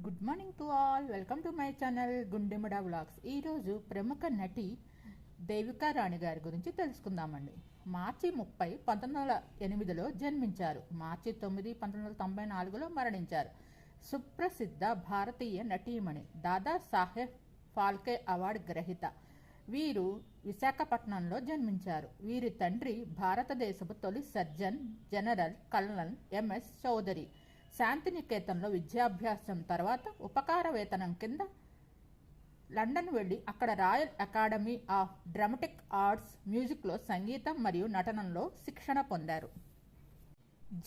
Good morning to all welcome to my channel Gundemuda vlogs ఈరోజు ప్రముఖ నటి దేవికా రాణి గారి గురించి తెలుసుకుందామండి. మార్చి ముప్పై పంతొమ్మిది వందల ఎనిమిదిలో జన్మించారు. మార్చి తొమ్మిది పంతొమ్మిది వందల తొంభై నాలుగులో మరణించారు. సుప్రసిద్ధ భారతీయ నటీమణి దాదా సాహెబ్ ఫాల్కే అవార్డు గ్రహీత. వీరు విశాఖపట్నంలో జన్మించారు. వీరి తండ్రి భారతదేశపు తొలి surgeon general colonel MS Chaudhuri. శాంతినికేతన్లో విద్యాభ్యాసం తర్వాత ఉపకార వేతనం కింద లండన్ వెళ్ళి అక్కడ Royal Academy of Dramatic Arts మ్యూజిక్లో సంగీతం మరియు నటనంలో శిక్షణ పొందారు.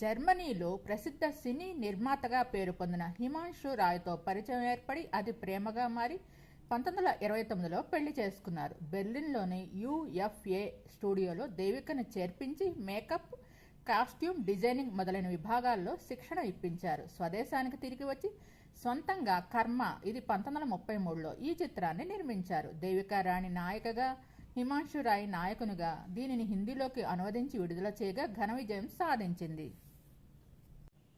జర్మనీలో ప్రసిద్ధ సినీ నిర్మాతగా పేరు పొందిన హిమాంశు రాయ్తో పరిచయం ఏర్పడి అది ప్రేమగా మారి పంతొమ్మిది వందల ఇరవై తొమ్మిదిలో పెళ్ళి చేసుకున్నారు. బెర్లిన్లోని యుఎఫ్ఏ స్టూడియోలో దేవికను చేర్పించి మేకప్ కాస్ట్యూమ్ డిజైనింగ్ మొదలైన విభాగాల్లో శిక్షణ ఇప్పించారు. స్వదేశానికి తిరిగి వచ్చి సొంతంగా కర్మ ఇది పంతొమ్మిది వందల ముప్పై మూడులో ఈ చిత్రాన్ని నిర్మించారు. దేవికా రాణి నాయకగా హిమాంశు రాయ్ నాయకునిగా దీనిని హిందీలోకి అనువదించి విడుదల చేయగా ఘన విజయం సాధించింది.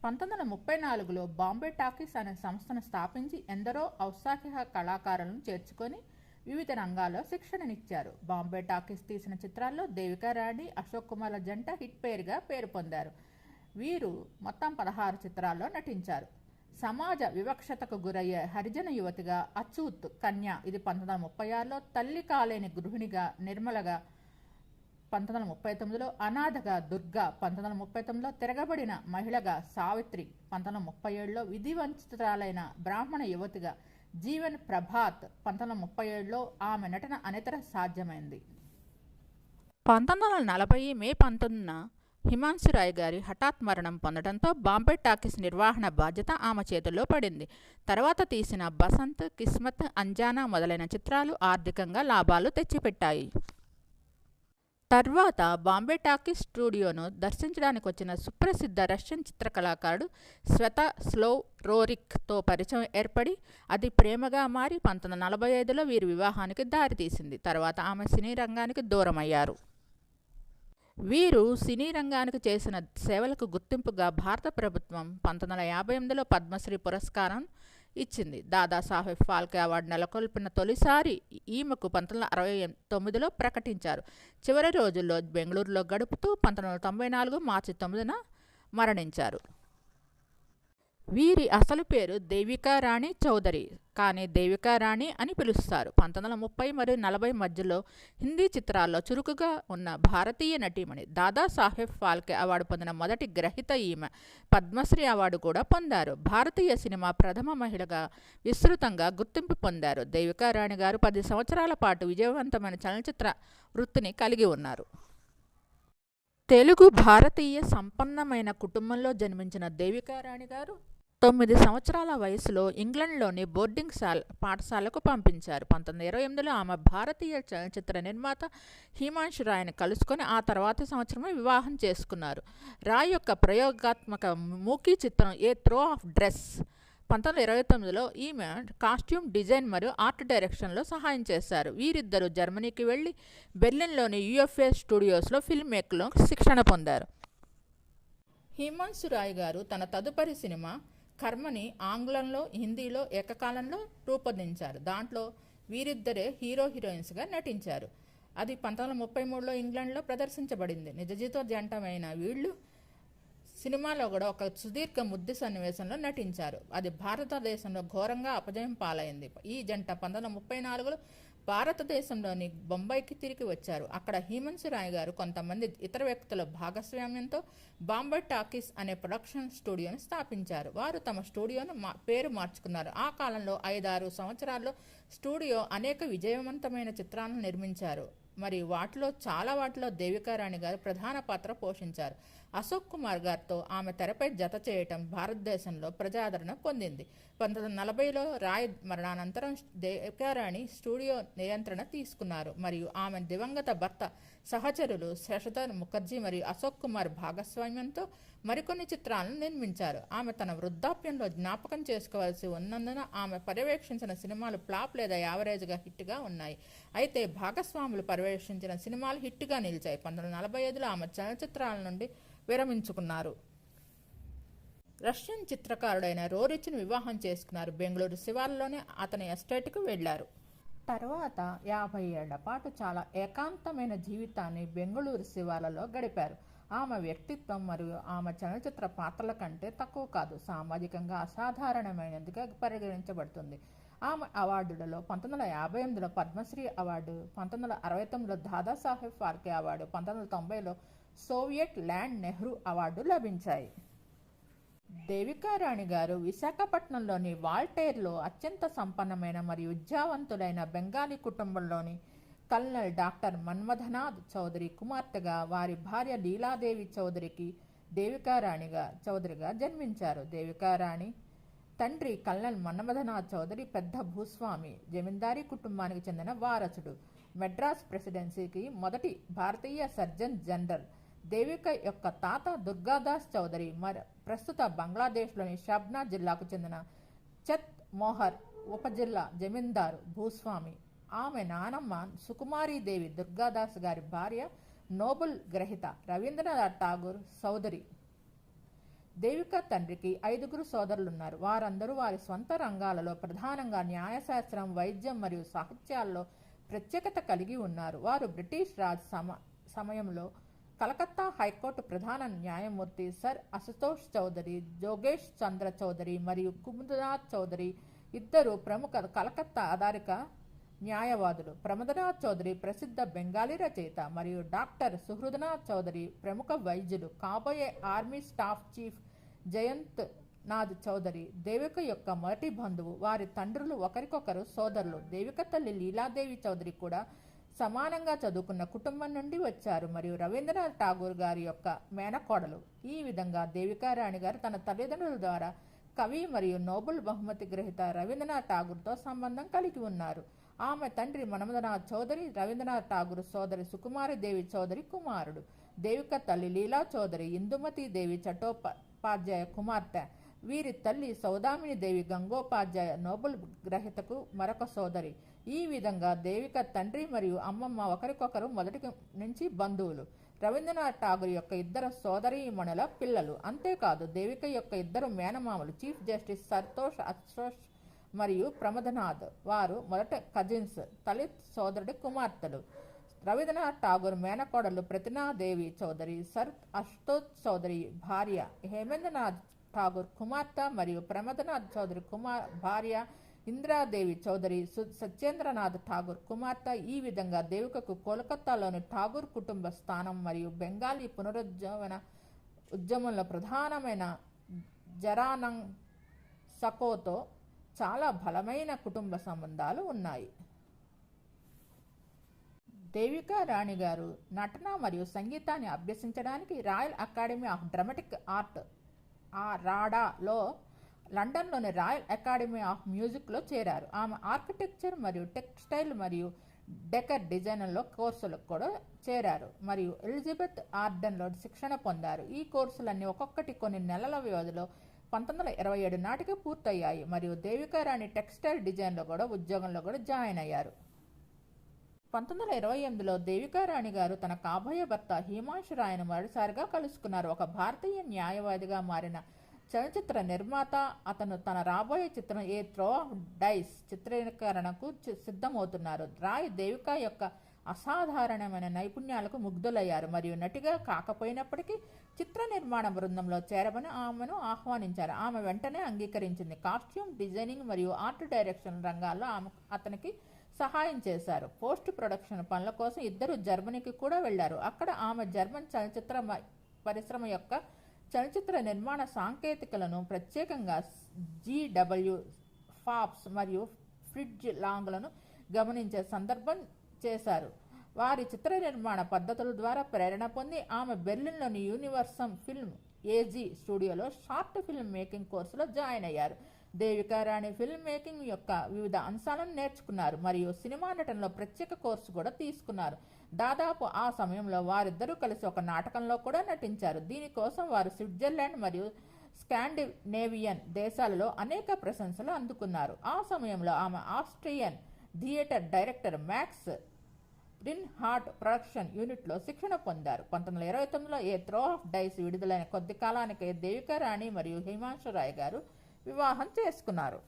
పంతొమ్మిది వందల ముప్పై నాలుగులో బాంబే టాకీస్ అనే సంస్థను స్థాపించి ఎందరో ఔత్సాహిక కళాకారులను చేర్చుకొని వివిధ రంగాల్లో శిక్షణనిచ్చారు. బాంబే టాకీస్ తీసిన చిత్రాల్లో దేవికా రాణి అశోక్ కుమార్ల జంట హిట్ పేరుగా పేరు పొందారు. వీరు మొత్తం పదహారు చిత్రాల్లో నటించారు. సమాజ వివక్షతకు గురయ్యే హరిజన యువతిగా అచూత్ కన్య ఇది పంతొమ్మిది వందల ముప్పై ఆరులో తల్లి కాలేని గృహిణిగా నిర్మలగా పంతొమ్మిది వందల ముప్పై తొమ్మిదిలో అనాథగా దుర్గా పంతొమ్మిది వందల ముప్పై తొమ్మిదిలో తిరగబడిన మహిళగా సావిత్రి పంతొమ్మిది వందల ముప్పై ఏడులో విధివంచితురాలైన బ్రాహ్మణ యువతిగా జీవన్ ప్రభాత్ పంతొమ్మిది ముప్పై ఏడులో ఆమె నటన అనితర సాధ్యమైంది. పంతొమ్మిది వందల నలభై మే పంతొమ్మిదిన హిమాంశు రాయ్ గారి హఠాత్ మరణం పొందడంతో బాంబే టాకీస్ నిర్వహణ బాధ్యత ఆమె చేతుల్లో పడింది. తర్వాత తీసిన బసంత్ కిస్మత్ అంజానా మొదలైన చిత్రాలు ఆర్థికంగా లాభాలు తెచ్చిపెట్టాయి. తర్వాత బాంబే టాకీస్ స్టూడియోను దర్శించడానికి వచ్చిన సుప్రసిద్ధ రష్యన్ చిత్రకళాకారుడు స్వెత స్లో రోరిక్తో పరిచయం ఏర్పడి అది ప్రేమగా మారి పంతొమ్మిది నలభై ఐదులో వీరి వివాహానికి దారితీసింది. తర్వాత ఆమె సినీ రంగానికి దూరమయ్యారు. వీరు సినీ రంగానికి చేసిన సేవలకు గుర్తింపుగా భారత ప్రభుత్వం పంతొమ్మిది వందల యాభై ఎనిమిదిలో పద్మశ్రీ పురస్కారం ఇచ్చింది. దాదాసాహెబ్ ఫాల్కే అవార్డు నెలకొల్పిన తొలిసారి ఈమెకు పంతొమ్మిది వందల అరవై తొమ్మిదిలో ప్రకటించారు. చివరి రోజుల్లో బెంగళూరులో గడుపుతూ పంతొమ్మిది వందల తొంభై నాలుగు మార్చి తొమ్మిదిన మరణించారు. వీరి అసలు పేరు దేవికా రాణి చౌదరి కానీ దేవికా రాణి అని పిలుస్తారు. పంతొమ్మిది వందల ముప్పై మరియు నలభై మధ్యలో హిందీ చిత్రాల్లో చురుకుగా ఉన్న భారతీయ నటీమణి దాదాసాహెబ్ ఫాల్కే అవార్డు పొందిన మొదటి గ్రహీత ఈమె పద్మశ్రీ అవార్డు కూడా పొందారు. భారతీయ సినిమా ప్రథమ మహిళగా విస్తృతంగా గుర్తింపు పొందారు. దేవికా రాణి గారు పది సంవత్సరాల పాటు విజయవంతమైన చలనచిత్ర వృత్తిని కలిగి ఉన్నారు. తెలుగు భారతీయ సంపన్నమైన కుటుంబంలో జన్మించిన దేవికా రాణి గారు తొమ్మిది సంవత్సరాల వయసులో ఇంగ్లండ్లోని బోర్డింగ్ శాల పాఠశాలకు పంపించారు. పంతొమ్మిది ఇరవై ఎనిమిదిలో ఆమె భారతీయ చలనచిత్ర నిర్మాత హిమాంశు రాయ్ని కలుసుకొని ఆ తర్వాతి సంవత్సరమే వివాహం చేసుకున్నారు. రాయ్ యొక్క ప్రయోగాత్మక మూకీ చిత్రం ఏ త్రో ఆఫ్ డ్రెస్ పంతొమ్మిది ఇరవై తొమ్మిదిలో ఈమె కాస్ట్యూమ్ డిజైన్ మరియు ఆర్ట్ డైరెక్షన్లో సహాయం చేశారు. వీరిద్దరూ జర్మనీకి వెళ్ళి బెర్లిన్లోని యుఎఫ్ఏ స్టూడియోస్లో ఫిల్మ్ మేక్లో శిక్షణ పొందారు. హిమాంశు రాయ్ గారు తన తదుపరి సినిమా కర్మని ఆంగ్లంలో హిందీలో ఏకకాలంలో రూపొందించారు. దాంట్లో వీరిద్దరే హీరో హీరోయిన్స్గా నటించారు. అది పంతొమ్మిది వందల ముప్పై మూడులో ఇంగ్లాండ్లో ప్రదర్శించబడింది. నిజజీత జంటమైన వీళ్ళు సినిమాలో కూడా ఒక సుదీర్ఘ ముద్దు సన్నివేశంలో నటించారు. అది భారతదేశంలో ఘోరంగా అపజయం పాలైంది. ఈ జంట పంతొమ్మిది వందల ముప్పై నాలుగులో భారతదేశంలోని బొంబాయికి తిరిగి వచ్చారు. అక్కడ హేమంత్ రాయ్ గారు కొంతమంది ఇతర వ్యక్తుల భాగస్వామ్యంతో బాంబే టాకీస్ అనే ప్రొడక్షన్ స్టూడియోను స్థాపించారు. వారు తమ స్టూడియోను మా పేరు మార్చుకున్నారు. ఆ కాలంలో ఐదారు సంవత్సరాల్లో స్టూడియో అనేక విజయవంతమైన చిత్రాలను నిర్మించారు. మరి వాటిలో చాలా వాటిలో దేవికారాణి గారు ప్రధాన పాత్ర పోషించారు. అశోక్ కుమార్ గారితో ఆమె తెరపై జత చేయటం భారతదేశంలో ప్రజాదరణ పొందింది. పంతొమ్మిది వందల నలభైలో రాయ్ మరణానంతరం దేవికారాణి స్టూడియో నియంత్రణ తీసుకున్నారు. మరియు ఆమె దివంగత భర్త సహచరులు శశధర్ ముఖర్జీ మరియు అశోక్ కుమార్ భాగస్వామ్యంతో మరికొన్ని చిత్రాలను నిర్మించారు. ఆమె తన వృద్ధాప్యంలో జ్ఞాపకం చేసుకోవాల్సి ఉన్నందున ఆమె పర్యవేక్షించిన సినిమాలు ఫ్లాప్ లేదా యావరేజ్గా హిట్గా ఉన్నాయి. అయితే భాగస్వాములు పర్యవేక్షించిన సినిమాలు హిట్గా నిలిచాయి. పంతొమ్మిది నలభై ఐదులో ఆమె చలనచిత్రాల నుండి విరమించుకున్నారు. రష్యన్ చిత్రకారుడైన రోరిచ్ను వివాహం చేసుకున్నారు. బెంగళూరు శివార్లోనే అతని ఎస్టేట్కు వెళ్ళారు. తర్వాత యాభై ఏళ్ళ పాటు చాలా ఏకాంతమైన జీవితాన్ని బెంగళూరు శివాలలో గడిపారు. ఆమె వ్యక్తిత్వం మరియు ఆమె చలనచిత్ర పాత్రల కంటే తక్కువ కాదు. సామాజికంగా అసాధారణమైనదిగా పరిగణించబడుతుంది. ఆమె అవార్డులలో పంతొమ్మిది వందల యాభై ఎనిమిదిలో పద్మశ్రీ అవార్డు పంతొమ్మిది వందల అరవై తొమ్మిదిలో దాదాసాహెబ్ ఫార్కే అవార్డు పంతొమ్మిది వందల తొంభైలో సోవియట్ ల్యాండ్ నెహ్రూ అవార్డు లభించాయి. దేవికారాణి గారు విశాఖపట్నంలోని వాల్టేర్లో అత్యంత సంపన్నమైన మరియు విద్యావంతులైన బెంగాలీ కుటుంబంలోని కల్నల్ డాక్టర్ మన్మథనాథ్ చౌదరి కుమార్తెగా వారి భార్య లీలాదేవి చౌదరికి దేవికారాణిగా చౌదరిగా జన్మించారు. దేవికారాణి తండ్రి కల్నల్ మన్మథనాథ్ చౌదరి పెద్ద భూస్వామి జమీందారీ కుటుంబానికి చెందిన వారసుడు. మెడ్రాస్ ప్రెసిడెన్సీకి మొదటి భారతీయ సర్జన్ జనరల్ దేవిక యొక్క తాత దుర్గాదాస్ చౌదరి మరి ప్రస్తుత బంగ్లాదేశ్లోని షబ్నా జిల్లాకు చెందిన చత్ మోహర్ ఉపజిల్లా జమీందారు భూస్వామి. ఆమె నానమ్మ సుకుమారీదేవి దుర్గాదాస్ గారి భార్య నోబుల్ గ్రహీత రవీంద్రనాథ్ ఠాగూర్ సోదరి దేవిక తండ్రికి ఐదుగురు సోదరులున్నారు. వారందరూ వారి స్వంత రంగాలలో ప్రధానంగా న్యాయశాస్త్రం వైద్యం మరియు సాహిత్యాల్లో ప్రత్యేకత కలిగి ఉన్నారు. వారు బ్రిటిష్ రాజ్ సమ సమయంలో కలకత్తా హైకోర్టు ప్రధాన న్యాయమూర్తి సర్ అశుతోష్ చౌదరి జోగేష్ చంద్ర చౌదరి మరియు కుముదనాథ్ చౌదరి ఇద్దరు ప్రముఖ కలకత్తా ఆధారిక న్యాయవాదులు. ప్రమదనాథ్ చౌదరి ప్రసిద్ధ బెంగాలీ రచయిత మరియు డాక్టర్ సుహృదనాథ్ చౌదరి ప్రముఖ వైద్యులు. కాబోయే army staff chief Jayant Nath Chaudhuri Devika యొక్క మొదటి బంధువు. వారి తండ్రులు ఒకరికొకరు సోదరులు. దేవిక తల్లి లీలాదేవి చౌదరి కూడా సమానంగా చదువుకున్న కుటుంబం నుండి వచ్చారు మరియు రవీంద్రనాథ్ ఠాగూర్ గారి యొక్క మేనకోడలు. ఈ విధంగా దేవికారాణి గారు తన తల్లిదండ్రుల ద్వారా కవి మరియు నోబెల్ బహుమతి గ్రహీత రవీంద్రనాథ్ ఠాగూర్తో సంబంధం కలిగి ఉన్నారు. ఆమె తండ్రి మనమదనాథ్ చౌదరి రవీంద్రనాథ్ ఠాగూర్ సోదరి సుకుమారి దేవి చౌదరి కుమారుడు. దేవిక తల్లి లీలా చౌదరి ఇందుమతి దేవి చట్టోపాధ్యాయ కుమార్తె. వీరి తల్లి సౌదామిని దేవి గంగోపాధ్యాయ నోబెల్ గ్రహీతకు మరొక సోదరి. ఈ విధంగా దేవిక తండ్రి మరియు అమ్మమ్మ ఒకరికొకరు మొదటి నుంచి బంధువులు. రవీంద్రనాథ్ ఠాగూర్ యొక్క ఇద్దరు సోదరీమణుల పిల్లలు. అంతేకాదు దేవిక యొక్క ఇద్దరు మేనమామలు చీఫ్ జస్టిస్ సంతోష్ అశోష్ మరియు ప్రమదనాథ్. వారు మొదట కజిన్స్ తలిత్ సోదరుడి కుమార్తెలు. రవీంద్రనాథ్ ఠాగూర్ మేనకోడలు ప్రతినాదేవి చౌదరి సర్ అశుతోష్ చౌదరి భార్య హేమేంద్రనాథ్ ఠాగూర్ కుమార్తె మరియు ప్రమదనాథ్ చౌదరి కుమార్ భార్య ఇందిరాదేవి చౌదరి సత్యేంద్రనాథ్ ఠాగూర్ కుమార్తె ఈ విధంగా దేవికకు కోల్కతాలోని ఠాగూర్ కుటుంబ స్థానం మరియు బెంగాలీ పునరుజ్జీవన ఉద్యమంలో ప్రధానమైన జరానంగ్ సకోతో చాలా బలమైన కుటుంబ సంబంధాలు ఉన్నాయి. దేవికా రాణి గారు నటన మరియు సంగీతాన్ని అభ్యసించడానికి Royal Academy of Dramatic Art ఆ రాడాలో లండన్లోని రాయల్ అకాడమీ ఆఫ్ మ్యూజిక్లో చేరారు. ఆమె ఆర్కిటెక్చర్ మరియు టెక్స్టైల్ మరియు డెకర్ డిజైన్లో కోర్సులకు కూడా చేరారు. మరియు ఎలిజబెత్ ఆర్డన్లో శిక్షణ పొందారు. ఈ కోర్సులన్నీ ఒక్కొక్కటి కొన్ని నెలల వ్యవధిలో పంతొమ్మిది వందల ఇరవై ఏడు నాటికి పూర్తయ్యాయి. మరియు దేవికా రాణి టెక్స్టైల్ డిజైన్లో కూడా ఉద్యోగంలో కూడా జాయిన్ అయ్యారు. పంతొమ్మిది వందల ఇరవై ఎనిమిదిలో దేవికారాణి గారు తన కాబోయే భర్త హిమాంశు రాయను మరోసారిగా కలుసుకున్నారు. ఒక భారతీయ న్యాయవాదిగా మారిన చలనచిత్ర నిర్మాత అతను తన రాబోయే చిత్రం ఏ త్రో డైస్ చిత్రీకరణకు చి- సిద్ధమవుతున్నారు. రాయ్ దేవిక యొక్క అసాధారణమైన నైపుణ్యాలకు ముగ్ధులయ్యారు. మరియు నటిగా కాకపోయినప్పటికీ చిత్ర నిర్మాణ బృందంలో చేరమని ఆమెను ఆహ్వానించారు. ఆమె వెంటనే అంగీకరించింది. కాస్ట్యూమ్ డిజైనింగ్ మరియు ఆర్ట్ డైరెక్షన్ రంగాల్లో ఆమె అతనికి సహాయం చేశారు. పోస్ట్ ప్రొడక్షన్ పనుల కోసం ఇద్దరు జర్మనీకి కూడా వెళ్ళారు అక్కడ ఆమె జర్మన్ చలనచిత్ర పరిశ్రమ యొక్క చలనచిత్ర నిర్మాణ సాంకేతికలను ప్రత్యేకంగా జీడబ్ల్యూ ఫాప్స్ మరియు ఫ్రిడ్జ్ లాంగ్లను గమనించే సందర్భం చేశారు. వారి చిత్ర నిర్మాణ పద్ధతుల ద్వారా ప్రేరణ పొంది ఆమె బెర్లిన్లోని యూనివర్సల్ ఫిల్మ్ ఏజీ స్టూడియోలో షార్ట్ ఫిల్మ్ మేకింగ్ కోర్సులో జాయిన్ అయ్యారు. దేవికారాణి ఫిల్మ్ మేకింగ్ యొక్క వివిధ అంశాలను నేర్చుకున్నారు మరియు సినిమా నటనలో ప్రత్యేక కోర్సు కూడా తీసుకున్నారు. దాదాపు ఆ సమయంలో వారిద్దరూ కలిసి ఒక నాటకంలో కూడా నటించారు. దీనికోసం వారు స్విట్జర్లాండ్ మరియు స్కాండినేవియన్ దేశాలలో అనేక ప్రశంసలు అందుకున్నారు. ఆ సమయంలో ఆమె Austrian theatre director Max Reinhardt production యూనిట్లో శిక్షణ పొందారు. పంతొమ్మిది వందల ఇరవై తొమ్మిదిలో ఏ త్రో ఆఫ్ డైస్ విడుదలైన కొద్ది కాలానికే దేవికా రాణి మరియు హిమాంశు రాయ్ గారు వివాహం చేసుకున్నారు.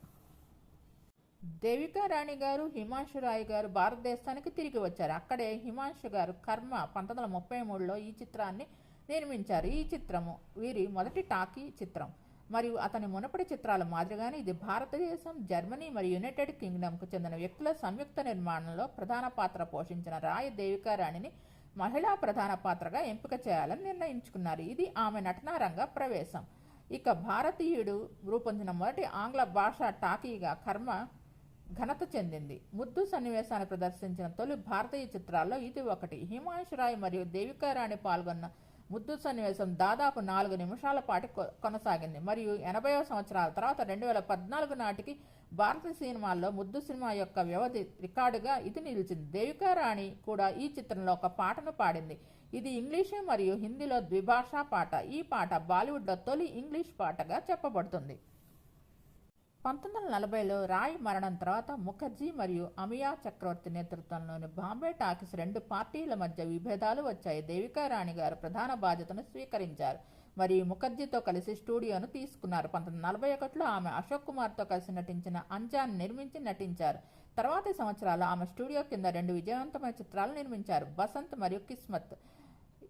దేవికా రాణి గారు హిమాంశు రాయ్ గారు భారతదేశానికి తిరిగి వచ్చారు. అక్కడే హిమాంశు గారు కర్మ పంతొమ్మిది వందల ముప్పై మూడులో ఈ చిత్రాన్ని నిర్మించారు. ఈ చిత్రము వీరి మొదటి టాకీ చిత్రం. మరియు అతని మునపటి చిత్రాల మాదిరిగానే ఇది భారతదేశం జర్మనీ మరియు యునైటెడ్ కింగ్డమ్కు చెందిన వ్యక్తుల సంయుక్త నిర్మాణంలో ప్రధాన పాత్ర పోషించిన రాయ దేవికా రాణిని మహిళా ప్రధాన పాత్రగా ఎంపిక చేయాలని నిర్ణయించుకున్నారు. ఇది ఆమె నటనారంగ ప్రవేశం. ఇక భారతీయుడు రూపొందిన మొదటి ఆంగ్ల భాష టాకీగా కర్మ ఘనత చెందింది. ముద్దు సన్నివేశాన్ని ప్రదర్శించిన తొలి భారతీయ చిత్రాల్లో ఇది ఒకటి. హిమాంశు రాయ్ మరియు దేవికా రాణి పాల్గొన్న ముద్దు సన్నివేశం దాదాపు నాలుగు నిమిషాల పాటు కొనసాగింది. మరియు ఎనభైవ సంవత్సరాల తర్వాత రెండు వేల పద్నాలుగు నాటికి భారత సినిమాల్లో ముద్దు సినిమా యొక్క వ్యవధి రికార్డుగా ఇది నిలిచింది. దేవికా రాణి కూడా ఈ చిత్రంలో ఒక పాటను పాడింది. ఇది ఇంగ్లీషు మరియు హిందీలో ద్విభాషా పాట. ఈ పాట బాలీవుడ్లో తొలి ఇంగ్లీష్ పాటగా చెప్పబడుతుంది. పంతొమ్మిది వందల నలభైలో రాయ్ మరణం తర్వాత ముఖర్జీ మరియు అమియా చక్రవర్తి నేతృత్వంలోని బాంబే టాకీస్ రెండు పార్టీల మధ్య విభేదాలు వచ్చాయి. దేవికా రాణి గారు ప్రధాన బాధ్యతను స్వీకరించారు. మరియు ముఖర్జీతో కలిసి స్టూడియోను తీసుకున్నారు. పంతొమ్మిది నలభై ఒకటిలో ఆమె అశోక్ కుమార్తో కలిసి నటించిన అంజాన్ నిర్మించి నటించారు. తర్వాతి సంవత్సరాలు ఆమె స్టూడియో కింద రెండు విజయవంతమైన చిత్రాలు నిర్మించారు. బసంత్ మరియు కిస్మత్.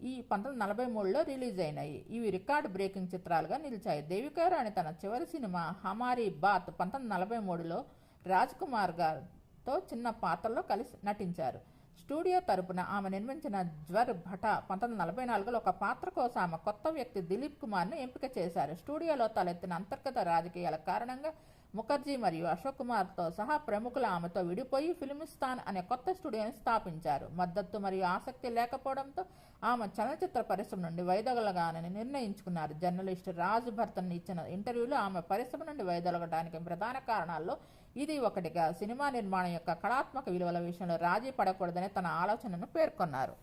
ఈ పంతొమ్మిది నలభై మూడులో రిలీజ్ అయినాయి. ఇవి రికార్డ్ బ్రేకింగ్ చిత్రాలుగా నిలిచాయి. దేవికారాణి తన చివరి సినిమా హమారీ బాత్ పంతొమ్మిది నలభై మూడులో రాజ్ కుమార్ గారితో చిన్న పాత్రలో కలిసి నటించారు. స్టూడియో తరపున ఆమె నిర్మించిన జ్వర్ భట పంతొమ్మిది నలభై నాలుగులో ఒక పాత్ర కోసం ఆమె కొత్త వ్యక్తి దిలీప్ కుమార్ను ఎంపిక చేశారు. స్టూడియోలో తలెత్తిన అంతర్గత రాజకీయాల కారణంగా ముఖర్జీ మరియు అశోక్ కుమార్తో సహా ప్రముఖులు ఆమెతో విడిపోయి ఫిల్మిస్తాన్ అనే కొత్త స్టూడియోని స్థాపించారు. మద్దతు మరియు ఆసక్తి లేకపోవడంతో ఆమె చలనచిత్ర పరిశ్రమ నుండి వైదొలగానని నిర్ణయించుకున్నారు. జర్నలిస్ట్ రాజు భర్తన్ ఇచ్చిన ఇంటర్వ్యూలో ఆమె పరిశ్రమ నుండి వైదొలగడానికి ప్రధాన కారణాల్లో ఇది ఒకటిగా సినిమా నిర్మాణం యొక్క కళాత్మక విలువల విషయంలో రాజీ పడకూడదని తన ఆలోచనను పేర్కొన్నారు.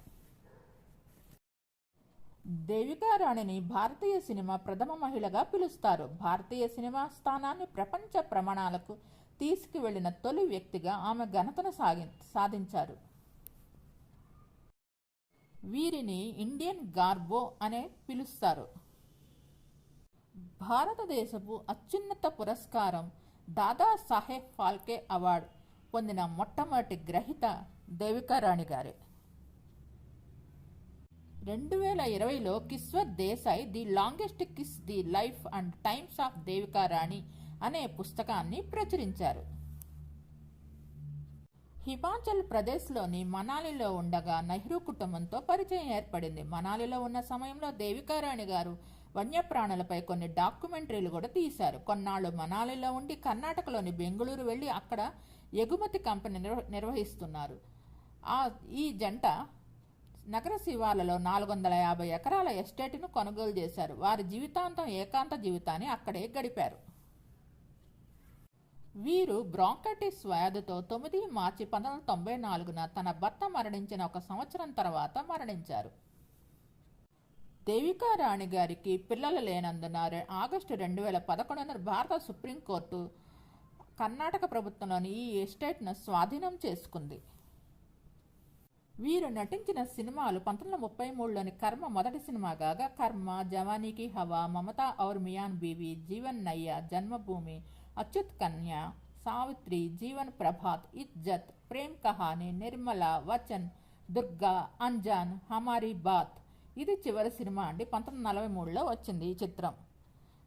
దేవికా రాణిని భారతీయ సినిమా ప్రథమ మహిళగా పిలుస్తారు. భారతీయ సినిమా స్థానాన్ని ప్రపంచ ప్రమాణాలకు తీసుకువెళ్ళిన తొలి వ్యక్తిగా ఆమె ఘనతను సాగి సాధించారు. వీరిని ఇండియన్ గార్బో అనే పిలుస్తారు. భారతదేశపు అత్యున్నత పురస్కారం దాదా సాహెబ్ ఫాల్కే అవార్డు పొందిన మొట్టమొదటి గ్రహీత దేవికా రాణి గారే. రెండు వేల ఇరవైలో Kishwar Desai the longest kiss the life and times of Devika Rani అనే పుస్తకాన్ని ప్రచురించారు. హిమాచల్ ప్రదేశ్లోని మనాలిలో ఉండగా నెహ్రూ కుటుంబంతో పరిచయం ఏర్పడింది. మనాలిలో ఉన్న సమయంలో దేవికారాణి గారు వన్యప్రాణులపై కొన్ని డాక్యుమెంటరీలు కూడా తీశారు. కొన్నాళ్ళు మనాలిలో ఉండి కర్ణాటకలోని బెంగళూరు వెళ్ళి అక్కడ ఎగుమతి కంపెనీ నిర్వహిస్తున్నారు. ఆ ఈ జంట నగర శివాలలో నాలుగు వందల యాభై ఎకరాల ఎస్టేట్ను కొనుగోలు చేశారు. వారి జీవితాంతం ఏకాంత జీవితాన్ని అక్కడే గడిపారు. వీరు బ్రాంకటిస్ వ్యాధితో తొమ్మిది మార్చి పంతొమ్మిది వందల తొంభై నాలుగున తన భర్త మరణించిన ఒక సంవత్సరం తర్వాత మరణించారు. దేవికా రాణి గారికి పిల్లలు లేనందున ఆగస్టు రెండు వేల పదకొండున భారత సుప్రీంకోర్టు కర్ణాటక ప్రభుత్వంలోని ఈ ఎస్టేట్ను స్వాధీనం చేసుకుంది. వీరు నటించిన సినిమాలు పంతొమ్మిది వందల ముప్పై మూడులోని కర్మ మొదటి సినిమా కాగా కర్మ జవానీకి హవా మమతా ఔర్ మియాన్ బీవి జీవన్ నయ్య జన్మభూమి అచ్యుత్ కన్య సావిత్రి జీవన్ ప్రభాత్ ఇజ్జత్ ప్రేమ్ కహాని నిర్మల వచన్ దుర్గా అంజాన్ హమారీ బాత్. ఇది చివరి సినిమా అండి. పంతొమ్మిది నలభై మూడులో వచ్చింది ఈ చిత్రం.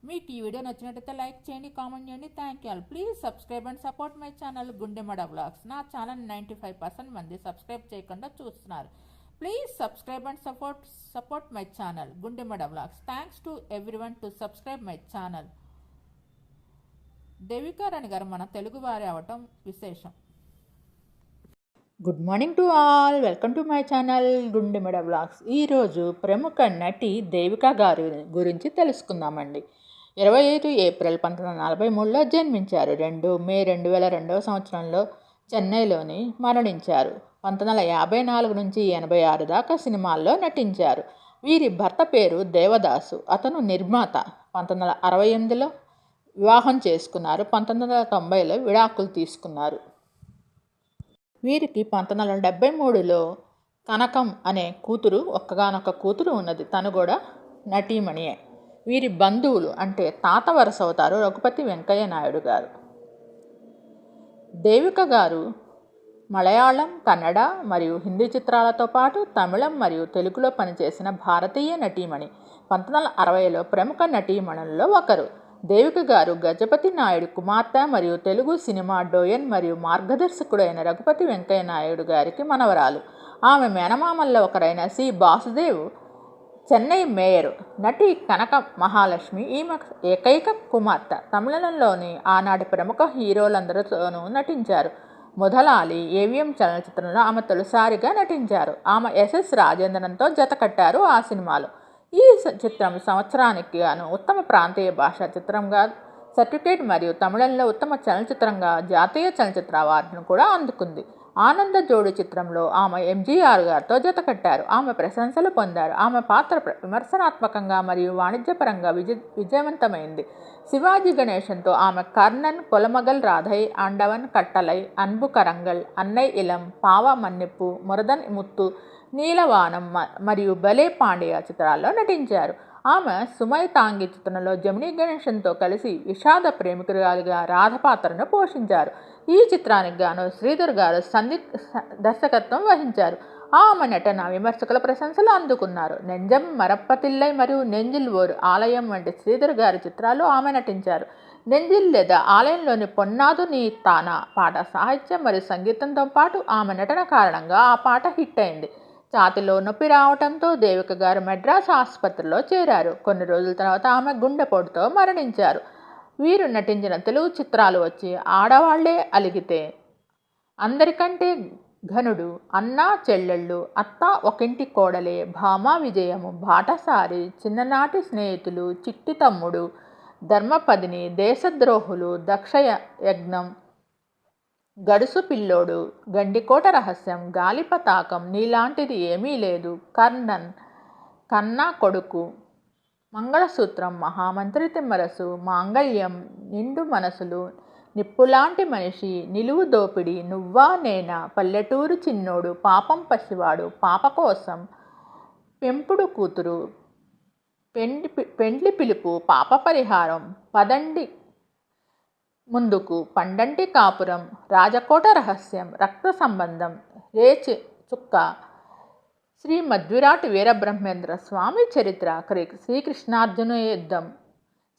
మీకు ఈ వీడియో నచ్చినట్టయితే లైక్ చేయండి కామెంట్ చేయండి. Thank you please subscribe and support my channel Gundemada blogs నా ఛానల్ నైంటీ ఫైవ్ పర్సెంట్ మంది సబ్స్క్రైబ్ చేయకుండా చూస్తున్నారు. Please subscribe and support support my channel Gundemada blogs thanks to every one to subscribe my channel Devika Rani గారు మన తెలుగువారి అవటం విశేషం. Good morning to all welcome to my channel Gundemeda blogs ఈరోజు ప్రముఖ నటి దేవిక గారి గురించి తెలుసుకుందామండి. ఇరవై ఐదు ఏప్రిల్ పంతొమ్మిది వందల నలభై మూడులో జన్మించారు. రెండు మే రెండు వేల రెండవ సంవత్సరంలో చెన్నైలోని మరణించారు. పంతొమ్మిది వందల యాభై నాలుగు నుంచి ఎనభై ఆరు దాకా సినిమాల్లో నటించారు. వీరి భర్త పేరు దేవదాసు అతను నిర్మాత. పంతొమ్మిది వందల అరవై ఎనిమిదిలో వివాహం చేసుకున్నారు. పంతొమ్మిది వందల తొంభైలో విడాకులు తీసుకున్నారు. వీరికి పంతొమ్మిది వందల డెబ్బై మూడులో కనకం అనే కూతురు ఒక్కగానొక్క కూతురు ఉన్నది. తను కూడా నటీమణియే. వీరి బంధువులు అంటే తాత వరస అవుతారు రఘుపతి వెంకయ్య నాయుడు గారు. దేవిక గారు మలయాళం కన్నడ మరియు హిందీ చిత్రాలతో పాటు తమిళం మరియు తెలుగులో పనిచేసిన భారతీయ నటీమణి. పంతొమ్మిది వందల అరవైలో ప్రముఖ నటీమణుల్లో ఒకరు. దేవిక గారు గజపతి నాయుడు కుమార్తె మరియు తెలుగు సినిమా డోయన్ మరియు మార్గదర్శకుడైన రఘుపతి వెంకయ్య నాయుడు గారికి మనవరాలు. ఆమె మేనమామల్లో ఒకరైన సి. బాసుదేవ్ చెన్నై మేయర్ నటి కనక మహాలక్ష్మి ఈమె ఏకైక కుమార్తె. తమిళంలోని ఆనాటి ప్రముఖ హీరోలందరితోనూ నటించారు. మొదలాలి ఏవిఎం చలనచిత్రంలో ఆమె తొలిసారిగా నటించారు. ఆమె ఎస్ఎస్ రాజేంద్రన్తో జత కట్టారు ఆ సినిమాలో. ఈ చిత్రం సంవత్సరానికి గాను ఉత్తమ ప్రాంతీయ భాషా చిత్రంగా సర్టిఫికేట్ మరియు తమిళంలో ఉత్తమ చలనచిత్రంగా జాతీయ చలనచిత్ర అవార్డును కూడా అందుకుంది. ఆనంద జోడు చిత్రంలో ఆమె ఎంజీఆర్ గారితో జత కట్టారు. ఆమె ప్రశంసలు పొందారు. ఆమె పాత్ర విమర్శనాత్మకంగా మరియు వాణిజ్యపరంగా విజయ విజయవంతమైంది. శివాజీ గణేశన్తో ఆమె కర్ణన్ కొలమగల్ రాధై ఆండవన్ కట్టలై అన్బు కరంగల్ అన్నై ఇలం పావ మన్నిప్పు మురదన్ ముత్తు నీలవానం మ- మరియు బలే పాండ్య చిత్రాల్లో నటించారు. ఆమె సుమై తాంగి చిత్రంలో జమినీ గణేశన్తో కలిసి విషాద ప్రేమికురాలుగా రాధ పాత్రను పోషించారు. ఈ చిత్రానికి గాను శ్రీధర్ గారు సంధి దర్శకత్వం వహించారు. ఆమె నటన విమర్శకుల ప్రశంసలు అందుకున్నారు. నెంజం మరప్పతిల్లై మరియు నెంజిల్ ఓరు ఆలయం వంటి శ్రీధర్ గారి చిత్రాలు ఆమె నటించారు. నెంజిల్ లేదా ఆలయంలోని పొన్నాదు నీ తానా పాట సాహిత్యం మరియు సంగీతంతో పాటు ఆమె నటన కారణంగా ఆ పాట హిట్ అయింది. ఛాతిలో నొప్పి రావడంతో దేవిక గారు మెడ్రాస్ ఆసుపత్రిలో చేరారు. కొన్ని రోజుల తర్వాత ఆమె గుండెపోటుతో మరణించారు. వీరు నటించిన తెలుగు చిత్రాలు వచ్చి ఆడవాళ్ళే అలిగితే. అందరికంటే ఘనుడు అన్నా చెల్లెళ్ళు అత్త ఒకింటి కోడలే భామా విజయము బాటసారి చిన్ననాటి స్నేహితులు చిట్టి తమ్ముడు ధర్మపదిని దేశద్రోహులు దక్ష యజ్ఞం గడుసు పిల్లోడు గండికోట రహస్యం గాలిపతాకం నీలాంటిది ఏమీ లేదు. కర్ణన్ కన్నా కొడుకు. మంగళసూత్రం మహామంత్రి తిమ్మరసు మాంగళ్యం నిండు మనసులు నిప్పులాంటి మనిషి నిలువు దోపిడి నువ్వా నేనా పల్లెటూరు చిన్నోడు పాపం పసివాడు పాప కోసం పెంపుడు కూతురు పెండి పెండ్లి పిలుపు పాప పరిహారం పదండి ముందుకు పండంటి కాపురం రాజకోట రహస్యం రక్త సంబంధం రేచి చుక్క శ్రీ మధ్విరాట్ వీరబ్రహ్మేంద్ర స్వామి చరిత్ర క్రీ- శ్రీకృష్ణార్జున యుద్ధం.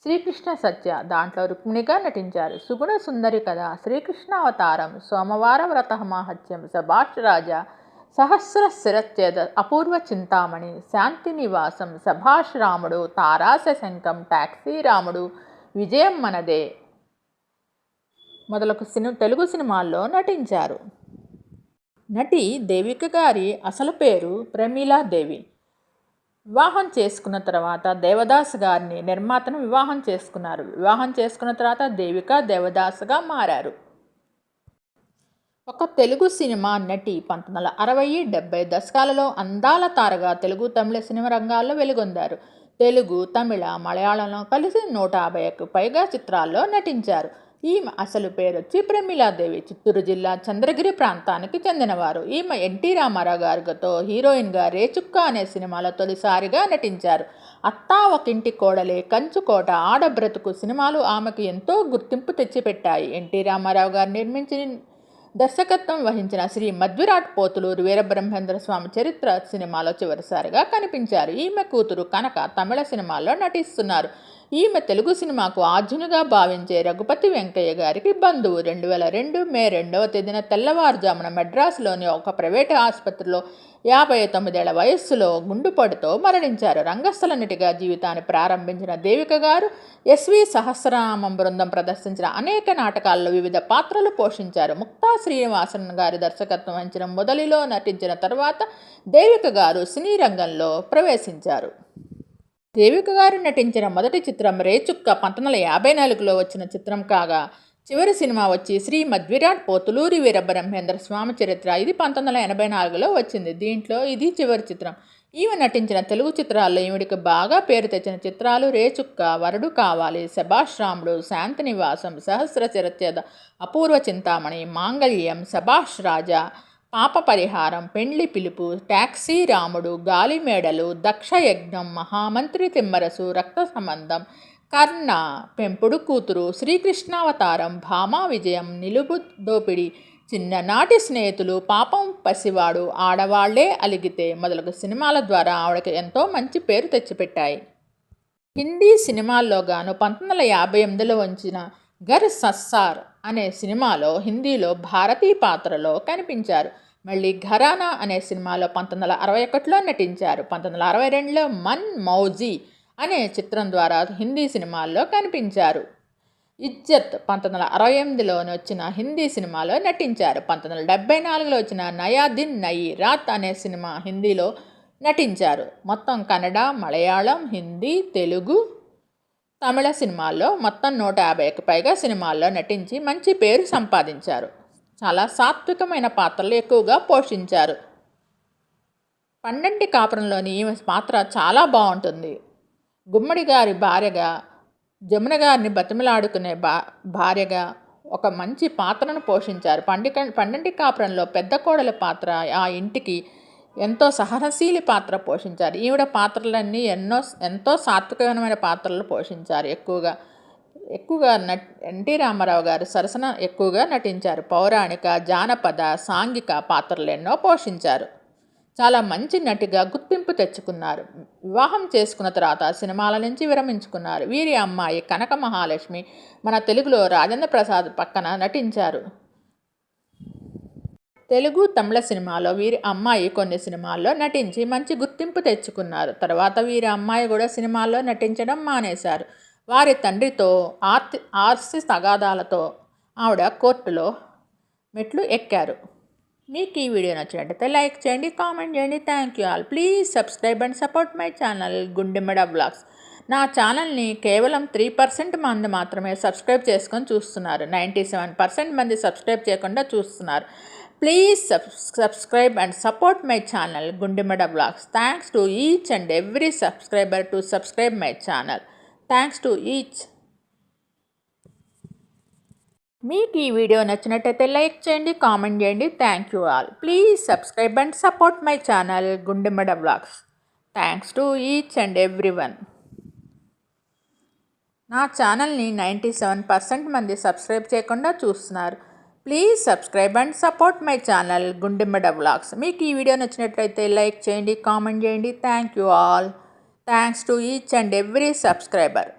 శ్రీకృష్ణ సత్య దాంట్లో రుక్మిణిగా నటించారు. సుగుణ సుందరి కథ శ్రీకృష్ణ అవతారం సోమవార వ్రత మహత్యం సభాష్ రాజా సహస్ర శిరచ్ఛేద అపూర్వ చింతామణి శాంతి నివాసం సభాష్ రాముడు తారాస శంఖం టాక్సీ రాముడు విజయం మనదే. మొదలగు సిని తెలుగు సినిమాల్లో నటించారు. నటి దేవిక గారి అసలు పేరు ప్రమీలాదేవి వివాహం చేసుకున్న తర్వాత దేవదాస్ గారిని నిర్మాతను వివాహం చేసుకున్నారు. వివాహం చేసుకున్న తర్వాత దేవిక దేవదాస్గా మారారు. ఒక తెలుగు సినిమా నటి పంతొమ్మిది వందల అరవై డెబ్బై దశకాలలో అందాల తారగా తెలుగు తమిళ సినిమా రంగాల్లో వెలుగొందారు. తెలుగు తమిళ మలయాళంలో కలిసి నూట యాభైకు పైగా చిత్రాల్లో నటించారు. ఈమె అసలు పేరు వచ్చి ప్రమీలాదేవి. చిత్తూరు జిల్లా చంద్రగిరి ప్రాంతానికి చెందినవారు. ఈమె ఎన్టీ రామారావు గారితో హీరోయిన్గా రేచుక్క అనే సినిమాలో తొలిసారిగా నటించారు. అత్తా ఒకింటి కోడలే కంచుకోట ఆడబ్రతుకు సినిమాలు ఆమెకు ఎంతో గుర్తింపు తెచ్చిపెట్టాయి. ఎన్టీ రామారావు గారు నిర్మించిన దర్శకత్వం వహించిన శ్రీ మధ్విరాట్ పోతులూరు వీరబ్రహ్మేంద్ర స్వామి చరిత్ర సినిమాలో చివరిసారిగా కనిపించారు. ఈమె కూతురు కనక తమిళ సినిమాల్లో నటిస్తున్నారు. ఈమె తెలుగు సినిమాకు ఆర్జునుగా భావించే రఘుపతి వెంకయ్య గారికి బంధువు రెండు వేల రెండు మే రెండవ తేదీన తెల్లవారుజామున మెడ్రాస్లోని ఒక ప్రైవేటు ఆసుపత్రిలో యాభై తొమ్మిదేళ్ళ వయస్సులో గుండుపడితో మరణించారు. రంగస్థల నటిగా జీవితాన్ని ప్రారంభించిన దేవిక గారు ఎస్వి సహస్రనామం బృందం ప్రదర్శించిన అనేక నాటకాల్లో వివిధ పాత్రలు పోషించారు. ముక్తా శ్రీనివాసన్ గారి దర్శకత్వం వహించిన మొదలిలో నటించిన తర్వాత దేవిక గారు సినీ రంగంలో ప్రవేశించారు. దేవిక గారు నటించిన మొదటి చిత్రం రేచుక్క పంతొమ్మిది వందల యాభై నాలుగులో వచ్చిన చిత్రం కాగా చివరి సినిమా వచ్చి శ్రీ మధ్విరాట్ పోతులూరి వీరబ్రహ్మేంద్ర స్వామి చరిత్ర. ఇది పంతొమ్మిది వందల ఎనభై నాలుగులో వచ్చింది. దీంట్లో ఇది చివరి చిత్రం. ఈమె నటించిన తెలుగు చిత్రాల్లో ఈవిడికి బాగా పేరు తెచ్చిన చిత్రాలు రేచుక్క వరుడు కావాలి శభాష్ రాముడు శాంతినివాసం సహస్ర చిరచేద అపూర్వ చింతామణి మాంగళ్యం శభాష్ రాజా పాప పరిహారం పెండ్లి పిలుపు టాక్సీ రాముడు గాలి మేడలు మహామంత్రి తిమ్మరసు రక్త సంబంధం కర్ణ పెంపుడు కూతురు శ్రీకృష్ణావతారం భామా విజయం నిలుపు దోపిడి చిన్ననాటి స్నేహితులు పాపం పసివాడు ఆడవాళ్ళే అలిగితే మొదలగు సినిమాల ద్వారా ఆవిడకి ఎంతో మంచి పేరు తెచ్చిపెట్టాయి. హిందీ సినిమాల్లో గాను పంతొమ్మిది వందల యాభై ఎనిమిదిలో వచ్చిన గర్ సస్సార్ అనే సినిమాలో హిందీలో భారతీ పాత్రలో కనిపించారు. మళ్ళీ ఘరానా అనే సినిమాలో పంతొమ్మిది వందల అరవై ఒకటిలో నటించారు. పంతొమ్మిది వందల అరవై రెండులో మన్ మౌజీ అనే చిత్రం ద్వారా హిందీ సినిమాల్లో కనిపించారు. ఇజ్జత్ పంతొమ్మిది వందల అరవై ఎనిమిదిలోనే వచ్చిన హిందీ సినిమాలో నటించారు. పంతొమ్మిది వందల డెబ్బై నాలుగులో వచ్చిన నయాదిన్ నయి రాత్ అనే సినిమా హిందీలో నటించారు. మొత్తం కన్నడ మలయాళం హిందీ తెలుగు తమిళ సినిమాల్లో మొత్తం నూట యాభైకి పైగా సినిమాల్లో నటించి మంచి పేరు సంపాదించారు. చాలా సాత్వికమైన పాత్రలు ఎక్కువగా పోషించారు. పండంటి కాపురంలోని ఈమె పాత్ర చాలా బాగుంటుంది. గుమ్మడి గారి భార్యగా జమున గారిని బతిమలాడుకునే బా భార్యగా ఒక మంచి పాత్రను పోషించారు. పండిక పండంటి కాపురంలో పెద్ద కోడల పాత్ర ఆ ఇంటికి ఎంతో సహనశీలి పాత్ర పోషించారు. ఈవిడ పాత్రలన్నీ ఎన్నో ఎంతో సాత్వికమైన పాత్రలు పోషించారు. ఎక్కువగా ఎక్కువగా నట్ ఎన్టీ రామారావు గారు సరసన ఎక్కువగా నటించారు. పౌరాణిక జానపద సాంఘిక పాత్రలు ఎన్నో పోషించారు. చాలా మంచి నటిగా గుర్తింపు తెచ్చుకున్నారు. వివాహం చేసుకున్న తర్వాత సినిమాల నుంచి విరమించుకున్నారు. వీరి అమ్మాయి కనక మహాలక్ష్మి మన తెలుగులో రాజేంద్ర ప్రసాద్ పక్కన నటించారు. తెలుగు తమిళ సినిమాలో వీరి అమ్మాయి కొన్ని సినిమాల్లో నటించి మంచి గుర్తింపు తెచ్చుకున్నారు. తర్వాత వీరి అమ్మాయి కూడా సినిమాల్లో నటించడం మానేశారు. వారి తండ్రితో ఆర్తి ఆర్సి తగాదాలతో ఆవిడ కోర్టులో మెట్లు ఎక్కారు. మీకు ఈ వీడియో నచ్చినట్టయితే లైక్ చేయండి కామెంట్ చేయండి. Thank you all. Please subscribe and support my channel Gundemeda blogs. నా ఛానల్ని కేవలం త్రీ పర్సెంట్ మంది మాత్రమే సబ్స్క్రైబ్ చేసుకొని చూస్తున్నారు. నైంటీ సెవెన్ పర్సెంట్ మంది సబ్స్క్రైబ్ చేయకుండా చూస్తున్నారు. Please subscribe and support my channel Gundemeda blogs thanks to each and every subscriber to subscribe my channel thanks to each మీకు ఈ వీడియో నచ్చినట్టయితే లైక్ చేయండి కామెంట్ చేయండి. Thank you all please subscribe and support my channel Gundemeda blogs thanks to each and every one నా ఛానల్ని ninety seven percent మంది subscribe చేయకుండా చూస్తున్నారు. Please subscribe and support my channel Gundemmada blogs మీకు ఈ video నచ్చినట్లయితే like చేయండి comment చేయండి. Thank you all thanks to each and every subscriber